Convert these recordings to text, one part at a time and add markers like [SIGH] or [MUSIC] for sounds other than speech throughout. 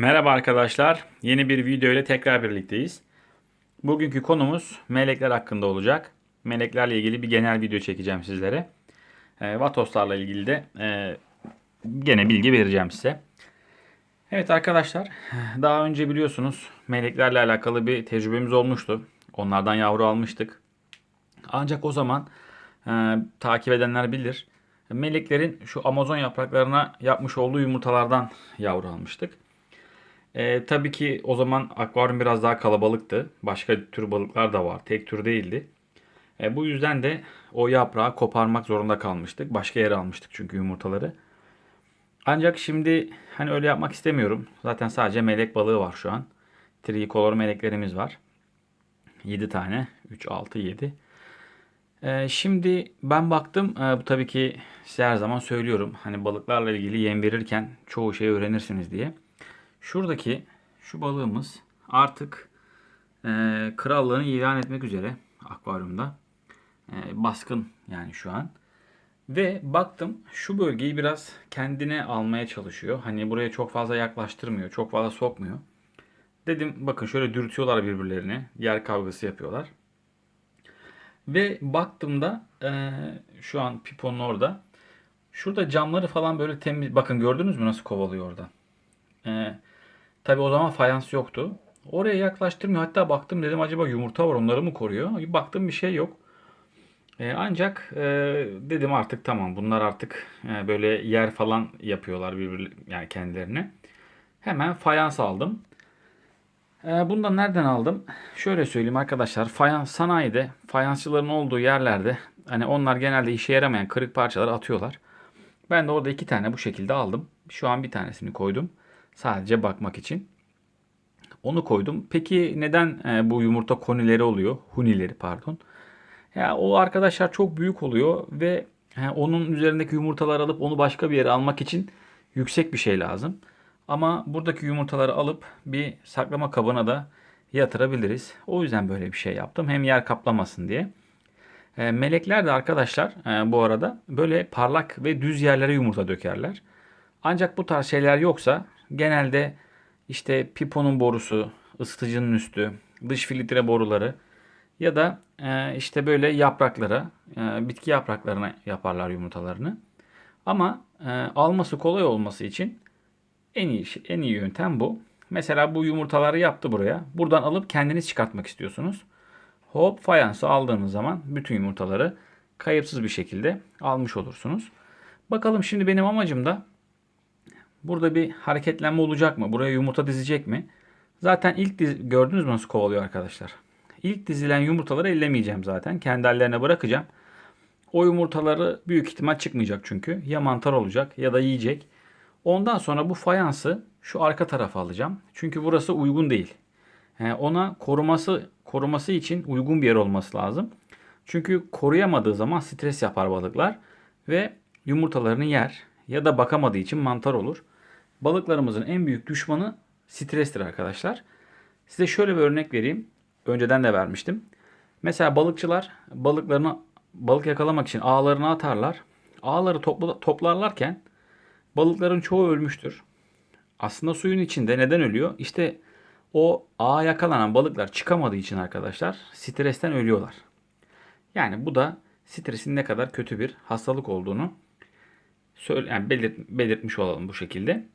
Merhaba arkadaşlar. Yeni bir video ile tekrar birlikteyiz. Bugünkü konumuz melekler hakkında olacak. Meleklerle ilgili bir genel video çekeceğim sizlere. E, Vatoslarla ilgili de e, gene bilgi vereceğim size. Evet arkadaşlar, daha önce biliyorsunuz meleklerle alakalı bir tecrübemiz olmuştu. Onlardan yavru almıştık. Ancak o zaman e, takip edenler bilir. Meleklerin şu Amazon yapraklarına yapmış olduğu yumurtalardan yavru almıştık. E, tabii ki o zaman akvaryum biraz daha kalabalıktı. Başka tür balıklar da var. Tek tür değildi. E, bu yüzden de o yaprağı koparmak zorunda kalmıştık. Başka yere almıştık çünkü yumurtaları. Ancak şimdi hani öyle yapmak istemiyorum. Zaten sadece melek balığı var şu an. Trikolor meleklerimiz var. 7 tane. 3, 6, 7. Ee, şimdi ben baktım. Ee, bu tabii ki size her zaman söylüyorum. Hani balıklarla ilgili yem verirken çoğu şeyi öğrenirsiniz diye. Şuradaki şu balığımız artık e, krallığını ilan etmek üzere akvaryumda. E, baskın yani şu an. Ve baktım şu bölgeyi biraz kendine almaya çalışıyor. Hani buraya çok fazla yaklaştırmıyor, çok fazla sokmuyor. Dedim bakın şöyle dürtüyorlar birbirlerini. Yer kavgası yapıyorlar. Ve baktığımda e, şu an piponun orada. Şurada camları falan böyle temiz. Bakın gördünüz mü nasıl kovalıyor orada. E, Tabi o zaman fayans yoktu. Oraya yaklaştırmıyor. Hatta baktım dedim acaba yumurta var onları mı koruyor? Baktım bir şey yok. E, ancak e, dedim artık tamam bunlar artık e, böyle yer falan yapıyorlar birbir yani kendilerine. Hemen fayans aldım. E, bundan nereden aldım? Şöyle söyleyeyim arkadaşlar. Fayans sanayide, fayansçıların olduğu yerlerde hani onlar genelde işe yaramayan kırık parçaları atıyorlar. Ben de orada iki tane bu şekilde aldım. Şu an bir tanesini koydum. Sadece bakmak için. Onu koydum. Peki neden e, bu yumurta konileri oluyor? Hunileri pardon. Ya o arkadaşlar çok büyük oluyor ve onun üzerindeki yumurtaları alıp onu başka bir yere almak için yüksek bir şey lazım. Ama buradaki yumurtaları alıp bir saklama kabına da yatırabiliriz. O yüzden böyle bir şey yaptım. Hem yer kaplamasın diye. E, melekler de arkadaşlar e, bu arada böyle parlak ve düz yerlere yumurta dökerler. Ancak bu tarz şeyler yoksa genelde işte piponun borusu, ısıtıcının üstü, dış filtre boruları ya da e, işte böyle yapraklara, e, bitki yapraklarına yaparlar yumurtalarını. Ama e, alması kolay olması için en iyi en iyi yöntem bu. Mesela bu yumurtaları yaptı buraya. Buradan alıp kendiniz çıkartmak istiyorsunuz. Hop fayansı aldığınız zaman bütün yumurtaları kayıpsız bir şekilde almış olursunuz. Bakalım şimdi benim amacım da burada bir hareketlenme olacak mı? Buraya yumurta dizecek mi? Zaten ilk diz gördünüz mü nasıl kovalıyor arkadaşlar? İlk dizilen yumurtaları ellemeyeceğim zaten. Kendi hallerine bırakacağım. O yumurtaları büyük ihtimal çıkmayacak çünkü. Ya mantar olacak ya da yiyecek. Ondan sonra bu fayansı şu arka tarafa alacağım. Çünkü burası uygun değil. Yani ona koruması koruması için uygun bir yer olması lazım. Çünkü koruyamadığı zaman stres yapar balıklar ve yumurtalarını yer ya da bakamadığı için mantar olur. Balıklarımızın en büyük düşmanı strestir arkadaşlar. Size şöyle bir örnek vereyim. Önceden de vermiştim. Mesela balıkçılar balıklarını balık yakalamak için ağlarına atarlar. Ağları topla, toplarlarken balıkların çoğu ölmüştür. Aslında suyun içinde neden ölüyor? İşte o ağa yakalanan balıklar çıkamadığı için arkadaşlar stresten ölüyorlar. Yani bu da stresin ne kadar kötü bir hastalık olduğunu söyle, yani belirt, belirtmiş olalım bu şekilde.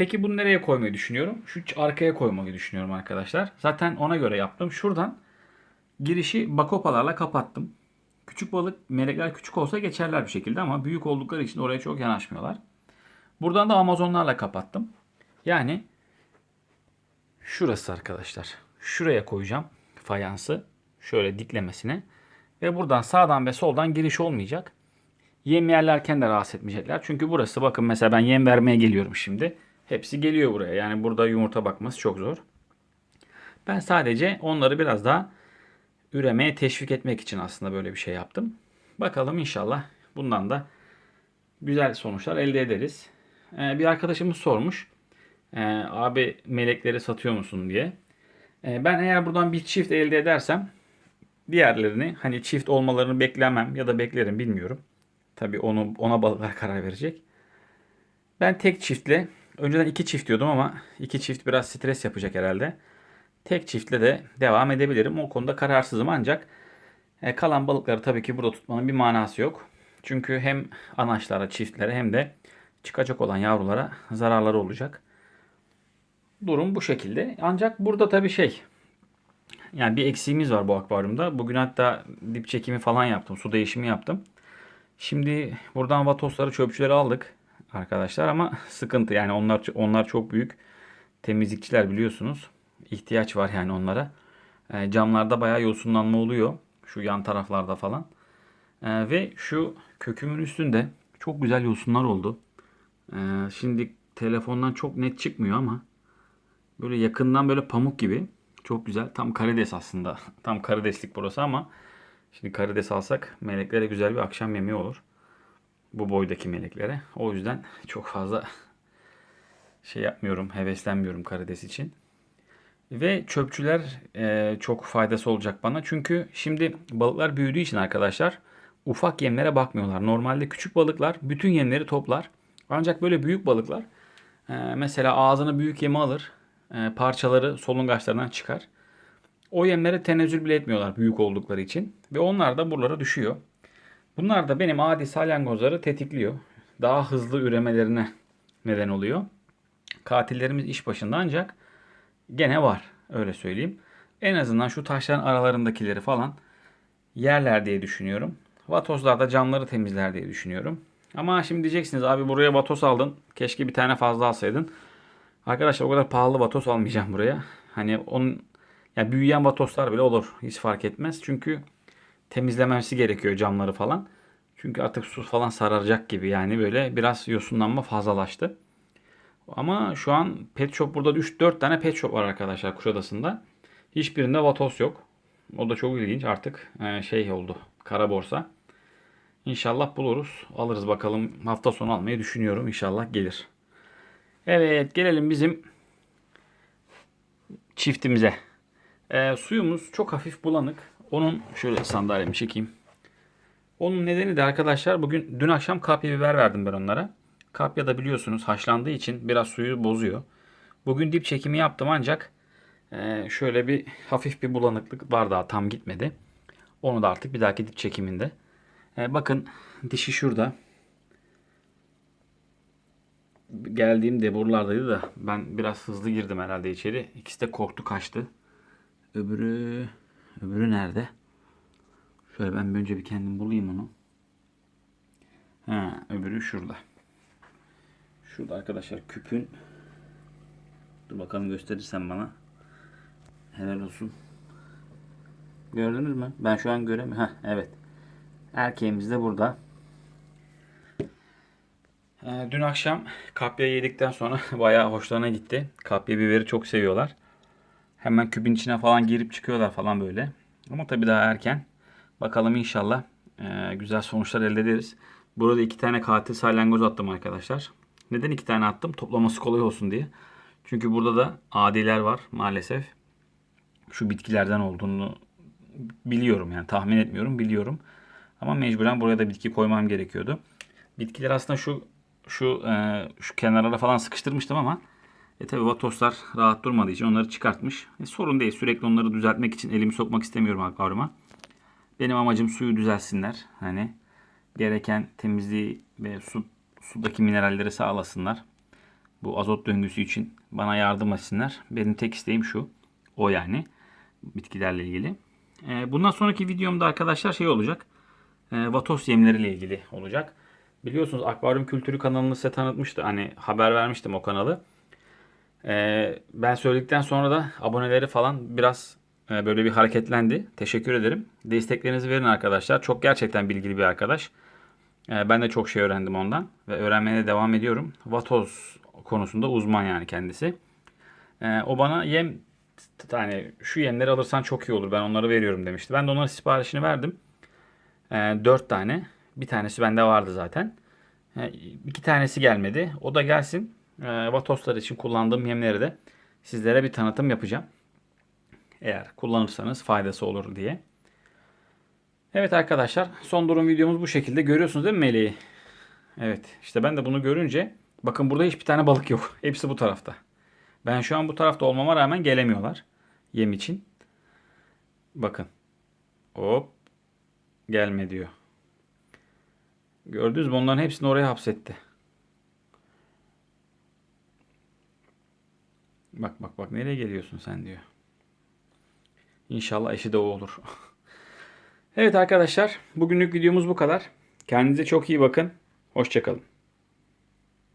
Peki bunu nereye koymayı düşünüyorum? Şu arkaya koymayı düşünüyorum arkadaşlar. Zaten ona göre yaptım. Şuradan girişi bakopalarla kapattım. Küçük balık, melekler küçük olsa geçerler bir şekilde ama büyük oldukları için oraya çok yanaşmıyorlar. Buradan da Amazonlarla kapattım. Yani şurası arkadaşlar. Şuraya koyacağım fayansı. Şöyle diklemesine. Ve buradan sağdan ve soldan giriş olmayacak. Yem yerlerken de rahatsız etmeyecekler. Çünkü burası bakın mesela ben yem vermeye geliyorum şimdi. Hepsi geliyor buraya. Yani burada yumurta bakması çok zor. Ben sadece onları biraz daha üremeye teşvik etmek için aslında böyle bir şey yaptım. Bakalım inşallah bundan da güzel sonuçlar elde ederiz. Ee, bir arkadaşımız sormuş. Ee, abi melekleri satıyor musun diye. Ee, ben eğer buradan bir çift elde edersem diğerlerini hani çift olmalarını beklemem ya da beklerim bilmiyorum. Tabi onu ona balıklar karar verecek. Ben tek çiftle Önceden iki çift diyordum ama iki çift biraz stres yapacak herhalde. Tek çiftle de devam edebilirim. O konuda kararsızım ancak e, kalan balıkları tabii ki burada tutmanın bir manası yok. Çünkü hem anaçlara, çiftlere hem de çıkacak olan yavrulara zararları olacak. Durum bu şekilde. Ancak burada tabii şey yani bir eksiğimiz var bu akvaryumda. Bugün hatta dip çekimi falan yaptım. Su değişimi yaptım. Şimdi buradan vatosları, çöpçüleri aldık arkadaşlar ama [LAUGHS] sıkıntı yani onlar onlar çok büyük temizlikçiler biliyorsunuz. İhtiyaç var yani onlara. E, camlarda bayağı yosunlanma oluyor. Şu yan taraflarda falan. E, ve şu kökümün üstünde çok güzel yosunlar oldu. E, şimdi telefondan çok net çıkmıyor ama böyle yakından böyle pamuk gibi. Çok güzel. Tam karides aslında. [LAUGHS] Tam karideslik burası ama şimdi karides alsak meleklere güzel bir akşam yemeği olur. Bu boydaki meleklere. O yüzden çok fazla şey yapmıyorum, heveslenmiyorum karides için. Ve çöpçüler e, çok faydası olacak bana. Çünkü şimdi balıklar büyüdüğü için arkadaşlar ufak yemlere bakmıyorlar. Normalde küçük balıklar bütün yemleri toplar. Ancak böyle büyük balıklar e, mesela ağzına büyük yemi alır. E, parçaları solungaçlarından çıkar. O yemlere tenezzül bile etmiyorlar büyük oldukları için. Ve onlar da buralara düşüyor. Bunlar da benim adi salyangozları tetikliyor. Daha hızlı üremelerine neden oluyor. Katillerimiz iş başında ancak gene var. Öyle söyleyeyim. En azından şu taşların aralarındakileri falan yerler diye düşünüyorum. Vatozlar da camları temizler diye düşünüyorum. Ama şimdi diyeceksiniz abi buraya vatos aldın. Keşke bir tane fazla alsaydın. Arkadaşlar o kadar pahalı vatos almayacağım buraya. Hani onun yani büyüyen vatoslar bile olur. Hiç fark etmez. Çünkü temizlemesi gerekiyor camları falan. Çünkü artık su falan sararacak gibi yani böyle biraz yosunlanma fazlalaştı. Ama şu an pet shop burada 3-4 tane pet shop var arkadaşlar Kuşadası'nda. Hiçbirinde vatos yok. O da çok ilginç artık e, şey oldu kara borsa. İnşallah buluruz. Alırız bakalım. Hafta sonu almayı düşünüyorum. İnşallah gelir. Evet gelelim bizim çiftimize. E, suyumuz çok hafif bulanık. Onun şöyle sandalyemi çekeyim. Onun nedeni de arkadaşlar bugün dün akşam kapya biber verdim ben onlara. Kapya da biliyorsunuz haşlandığı için biraz suyu bozuyor. Bugün dip çekimi yaptım ancak e, şöyle bir hafif bir bulanıklık var daha tam gitmedi. Onu da artık bir dahaki dip çekiminde. E, bakın dişi şurada. Geldiğimde buralardaydı da ben biraz hızlı girdim herhalde içeri. İkisi de korktu kaçtı. Öbürü öbürü nerede? Şöyle ben önce bir kendim bulayım onu. Ha, öbürü şurada. Şurada arkadaşlar küpün. Dur bakalım gösterirsen bana. Helal olsun. Gördünüz mü? Ben şu an göremiyorum. Ha evet. Erkeğimiz de burada. Ee, dün akşam kapya yedikten sonra [LAUGHS] bayağı hoşlarına gitti. Kapya biberi çok seviyorlar. Hemen küpün içine falan girip çıkıyorlar falan böyle. Ama tabii daha erken. Bakalım inşallah e, güzel sonuçlar elde ederiz. Burada iki tane katil salyangoz attım arkadaşlar. Neden iki tane attım? Toplaması kolay olsun diye. Çünkü burada da adiler var maalesef. Şu bitkilerden olduğunu biliyorum yani tahmin etmiyorum biliyorum. Ama mecburen buraya da bitki koymam gerekiyordu. Bitkiler aslında şu şu e, şu kenarlara falan sıkıştırmıştım ama e tabi vatoslar rahat durmadığı için onları çıkartmış. E, sorun değil. Sürekli onları düzeltmek için elimi sokmak istemiyorum akvaryuma. Benim amacım suyu düzelsinler. Hani gereken temizliği ve su sudaki mineralleri sağlasınlar. Bu azot döngüsü için bana yardım etsinler. Benim tek isteğim şu. O yani. Bitkilerle ilgili. E, bundan sonraki videomda arkadaşlar şey olacak. E, vatos yemleriyle ilgili olacak. Biliyorsunuz Akvaryum Kültürü kanalını size tanıtmıştı. Hani haber vermiştim o kanalı. E, ben söyledikten sonra da aboneleri falan biraz e, böyle bir hareketlendi. Teşekkür ederim. Desteklerinizi verin arkadaşlar. Çok gerçekten bilgili bir arkadaş. E, ben de çok şey öğrendim ondan ve öğrenmeye de devam ediyorum. Vatoz konusunda uzman yani kendisi. E, o bana yem yani şu yemleri alırsan çok iyi olur. Ben onları veriyorum demişti. Ben de onların siparişini verdim. E, 4 tane. Bir tanesi bende vardı zaten. E, iki tanesi gelmedi. O da gelsin. E, Vatoslar için kullandığım yemleri de sizlere bir tanıtım yapacağım. Eğer kullanırsanız faydası olur diye. Evet arkadaşlar son durum videomuz bu şekilde. Görüyorsunuz değil mi meleği? Evet işte ben de bunu görünce Bakın burada hiçbir tane balık yok. [LAUGHS] Hepsi bu tarafta. Ben şu an bu tarafta olmama rağmen gelemiyorlar. Yem için. Bakın. Hop. Gelme diyor. Gördünüz mü? Onların hepsini oraya hapsetti. Bak bak bak nereye geliyorsun sen diyor. İnşallah eşi de o olur. [LAUGHS] evet arkadaşlar bugünlük videomuz bu kadar. Kendinize çok iyi bakın. Hoşçakalın.